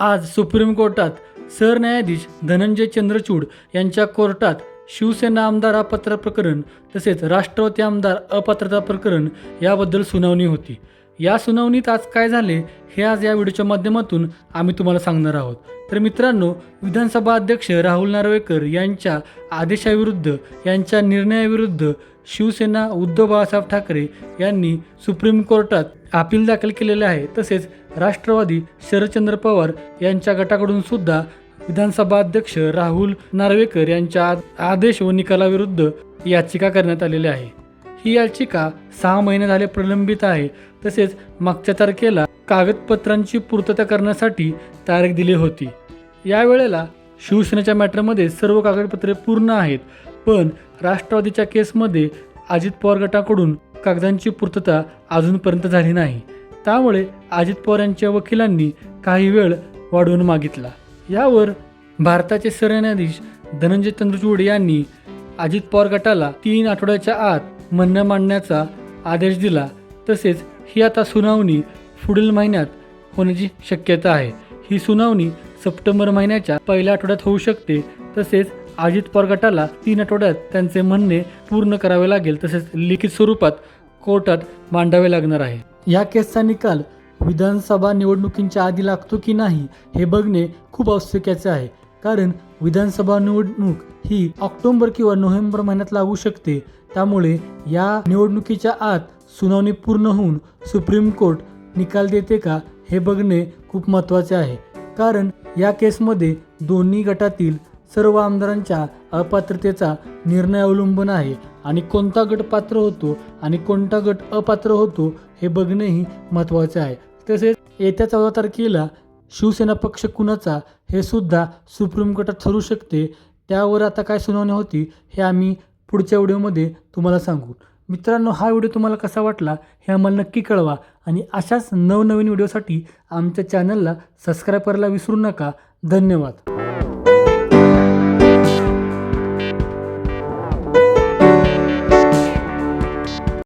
आज सुप्रीम कोर्टात सरन्यायाधीश धनंजय चंद्रचूड यांच्या कोर्टात शिवसेना आमदार अपात्र प्रकरण तसेच राष्ट्रवादी आमदार अपात्रता प्रकरण याबद्दल सुनावणी होती. या सुनावणीत आज काय झाले हे आज या व्हिडिओच्या माध्यमातून आम्ही तुम्हाला सांगणार आहोत. तर मित्रांनो विधानसभा अध्यक्ष राहुल नार्वेकर यांच्या आदेशाविरुद्ध यांच्या निर्णयाविरुद्ध शिवसेना उद्धव बाळासाहेब ठाकरे यांनी सुप्रीम कोर्टात अपील दाखल केलेले आहे. तसेच राष्ट्रवादी शरदचंद्र पवार यांच्या गटाकडून सुद्धा विधानसभा अध्यक्ष राहुल नार्वेकर यांच्या आ- आदेश व निकालाविरुद्ध याचिका करण्यात आलेली आहे. ही याचिका सहा महिने झाले प्रलंबित आहे. तसेच मागच्या तारखेला कागदपत्रांची पूर्तता करण्यासाठी तारीख दिली होती. यावेळेला शिवसेनेच्या मॅटरमध्ये सर्व कागदपत्रे पूर्ण आहेत. पण राष्ट्रवादीच्या केसमध्ये अजित पवार गटाकडून कागदांची पूर्तता अजूनपर्यंत झाली नाही. त्यामुळे अजित पवार यांच्या वकिलांनी काही वेळ वाढवून मागितला. यावर भारताचे सरन्यायाधीश धनंजय चंद्रचूड यांनी अजित पवार गटाला तीन आठवड्याच्या आत म्हणणं मांडण्याचा आदेश दिला. तसेच ही आता सुनावणी पुढील महिन्यात होण्याची शक्यता आहे. ही सुनावणी सप्टेंबर महिन्याच्या पहिल्या आठवड्यात होऊ शकते. तसेच अजित परगटाला तीन आठवड्यात त्यांचे म्हणणे पूर्ण करावे लागेल. तसेच लिखित स्वरूपात कोर्टात मांडावे लागणार आहे. या केसचा निकाल विधानसभा निवडणुकींच्या आधी लागतो की नाही हे बघणे खूप आवश्यकाचे आहे. कारण विधानसभा निवडणूक ही ऑक्टोबर किंवा नोव्हेंबर महिन्यात लागू शकते. त्यामुळे या निवडणुकीच्या आत सुनावणी पूर्ण होऊन सुप्रीम कोर्ट निकाल देते का हे बघणे खूप महत्त्वाचे आहे. कारण या केसमध्ये दोन्ही गटातील सर्व आमदारांच्या अपात्रतेचा निर्णय अवलंबून आहे आणि कोणता गट पात्र होतो आणि कोणता गट अपात्र होतो हे बघणेही महत्त्वाचे आहे. तसेच येत्या चौदा तारखेला शिवसेना पक्ष कुणाचा हे सुद्धा सुप्रीम कोर्टात ठरू शकते त्यावर आता काय सुनावणी होती हे आम्ही पुढच्या व्हिडिओमध्ये तुम्हाला सांगू. मित्रांनो हा व्हिडिओ तुम्हाला कसा वाटला हे आम्हाला नक्की कळवा आणि अशाच नवनवीन व्हिडिओसाठी आमच्या चॅनलला सबस्क्राईब करायला विसरू नका. धन्यवाद.